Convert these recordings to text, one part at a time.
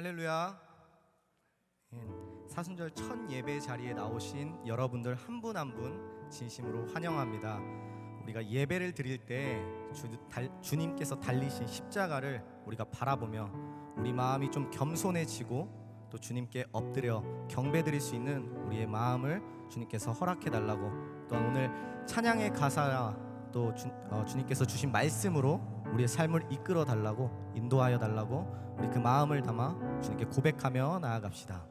할렐루야. 예, 사순절 첫 예배 자리에 나오신 여러분들 한 분 한 분 진심으로 환영합니다. 우리가 예배를 드릴 때 주, 달, 주님께서 달리신 십자가를 우리가 바라보며 우리 마음이 좀 겸손해지고 또 주님께 엎드려 경배드릴 수 있는 우리의 마음을 주님께서 허락해 달라고 또 오늘 찬양의 가사와 또 주, 어, 주님께서 주신 말씀으로 우리의 삶을 이끌어 달라고 인도하여 달라고 우리 그 마음을 담아 주님께 고백하며 나아갑시다.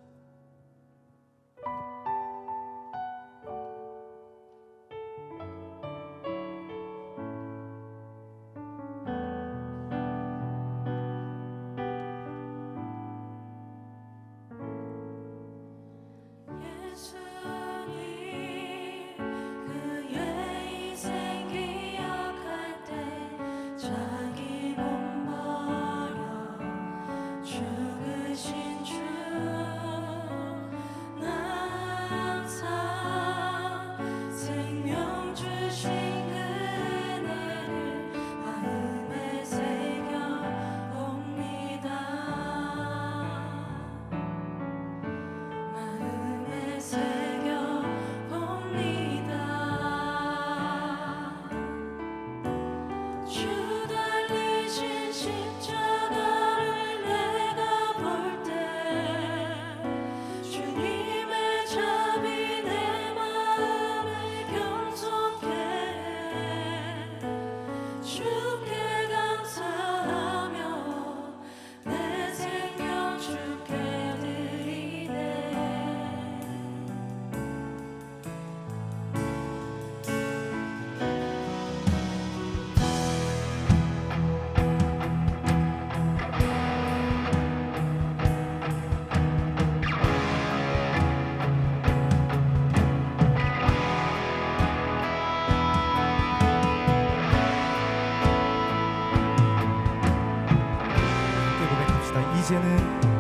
Louisiana.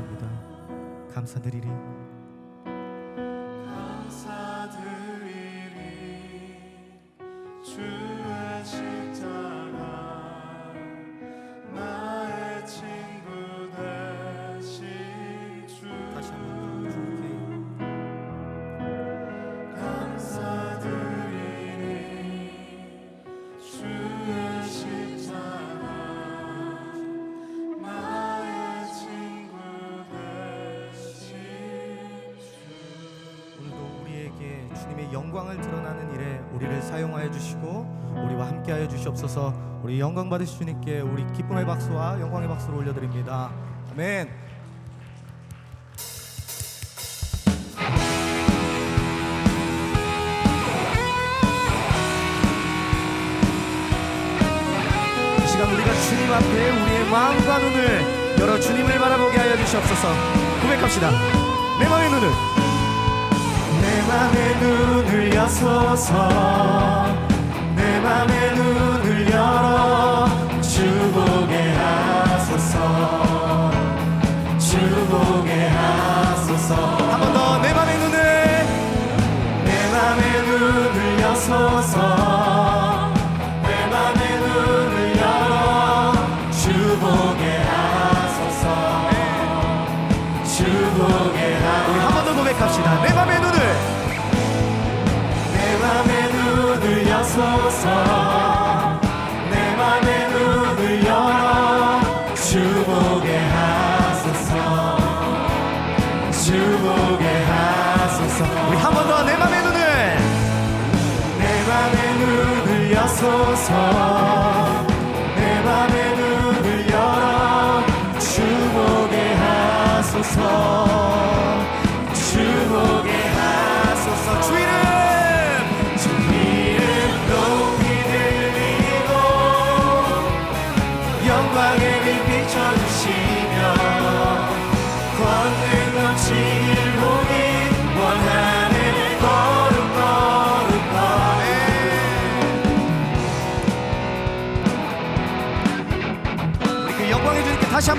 감사합니다. 감사드리리. 감사드리리 주. 인도하여 주시고 우리와 함께하여 주시옵소서. 우리 영광 받으실 주님께 우리 기쁨의 박수와 영광의 박수를 올려드립니다. 아멘. 주님 앞에 우리의 마음과 눈을 열어 주님을 바라보게 하여 주시옵소서. 고백합시다. 내 마음의 눈을 맘에 눈을 여소서. 내 맘에 눈을 열어. 주고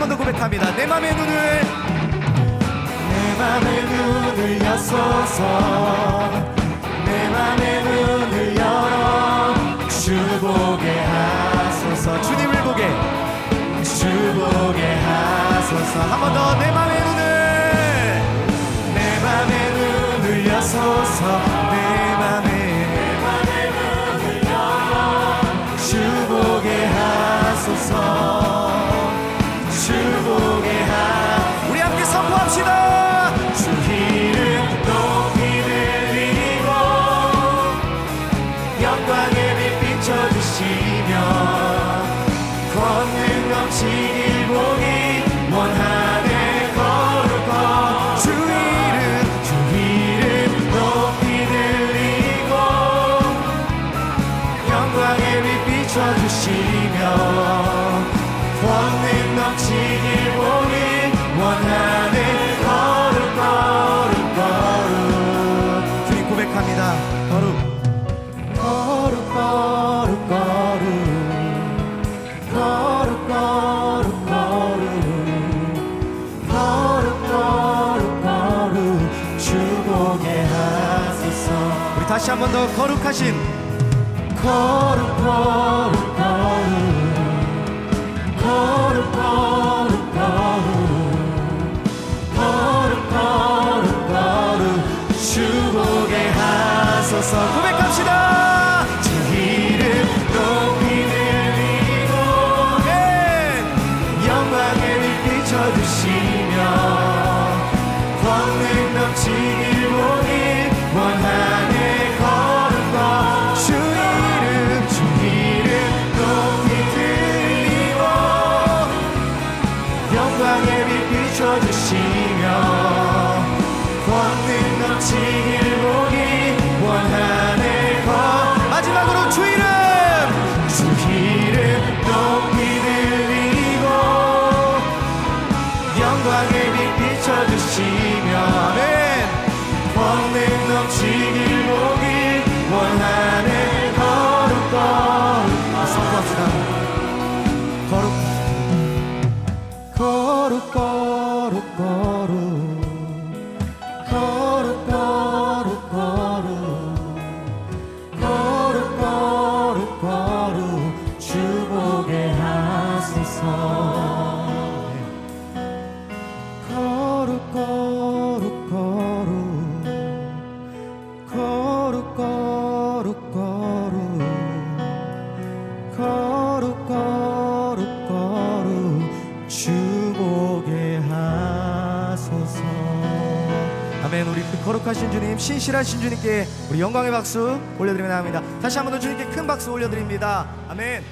번 더 고백합니다. 내 맘의 눈을. 내 맘의 눈을 여소서. 내 맘의 눈을 열어. 주 보게 하소서. 주님을 보게. 주 보게 하소서. 한 번 더 내 맘의 눈을. 내 맘의 눈을 여소서. 다시 한 번 더 거룩하신 거룩 거룩. 신실하신 주님께 우리 영광의 박수 올려드리면 합니다. 다시 한 번 더 주님께 큰 박수 올려드립니다. 아멘.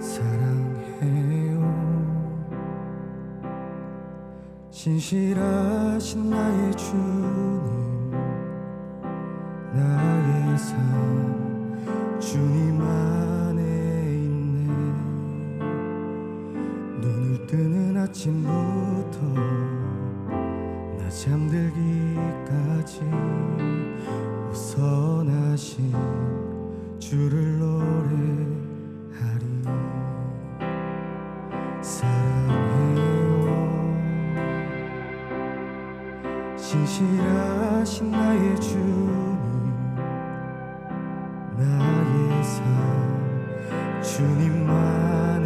사랑 신실하신 나의 주님 나의 삶 주님 안에 있네. 눈을 뜨는 아침부터 나 잠들 나의 삶. 주님 안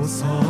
오선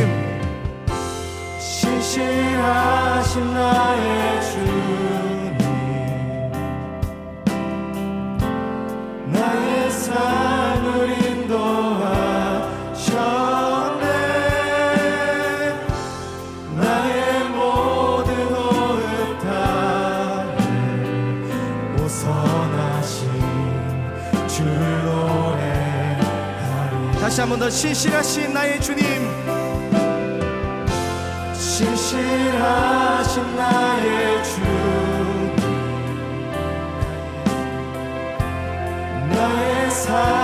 신실하신 나의 주님. 나의 삶을 인도하셨네. 나의 모든 오늘 따에 오선하신 주를 노래하리. 다시 한번 더 신실하신 나의 주님 하신 나의 주님 나의 삶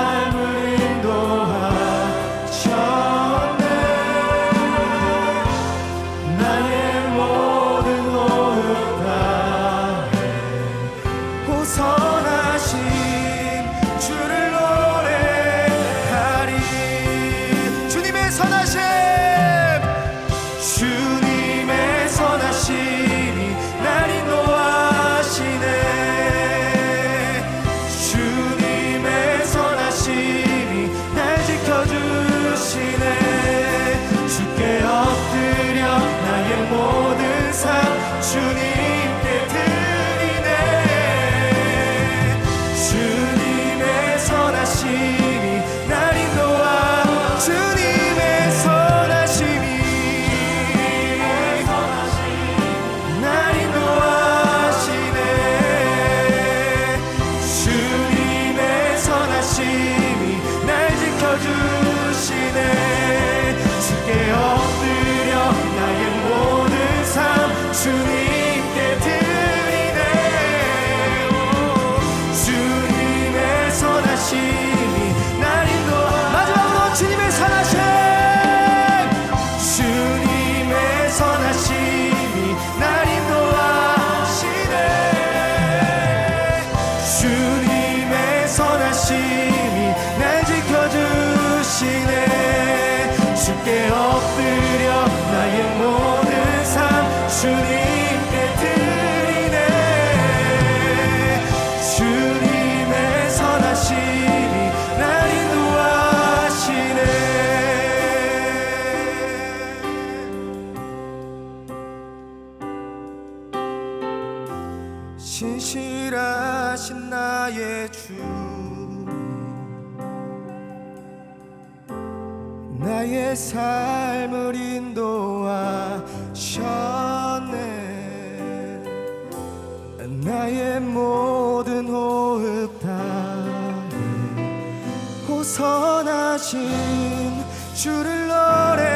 신실하신 나의 주. 나의 삶을 인도하셨네. 나의 모든 호흡 다해 호선하신 주를 노래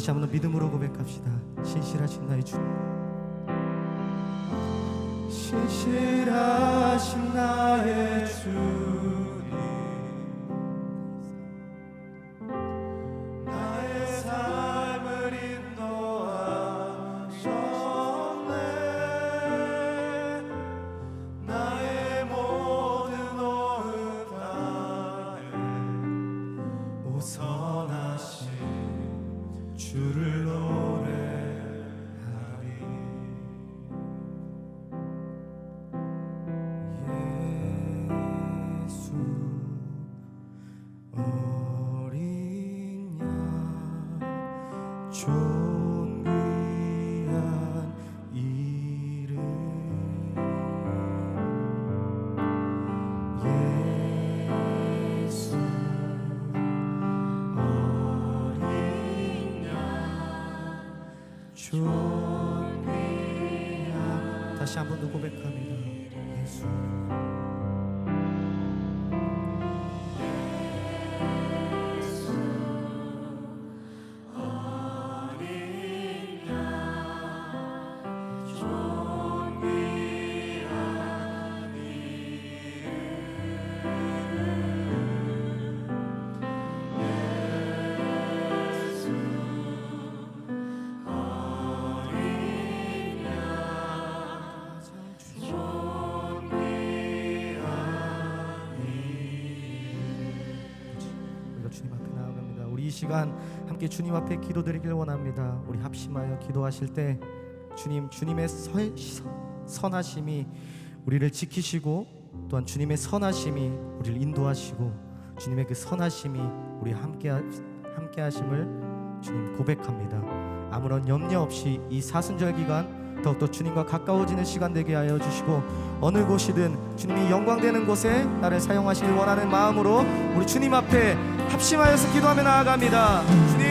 다시 한번 더 믿음으로 고백합시다. 신실하신 나의 주. 신실하신 나의 주 존귀한 다시 한번 더 고백합니다. 예수 시간 함께 주님 앞에 기도드리길 원합니다. 우리 합심하여 기도하실 때 주님 주님의 선하심이 우리를 지키시고 또한 주님의 선하심이 우리를 인도하시고 주님의 그 선하심이 우리 함께 함께 하심을 주님 고백합니다. 아무런 염려 없이 이 사순절 기간 더욱더 주님과 가까워지는 시간 되게 하여 주시고 어느 곳이든 주님이 영광되는 곳에 나를 사용하시길 원하는 마음으로 우리 주님 앞에 합심하여서 기도하며 나아갑니다. 주님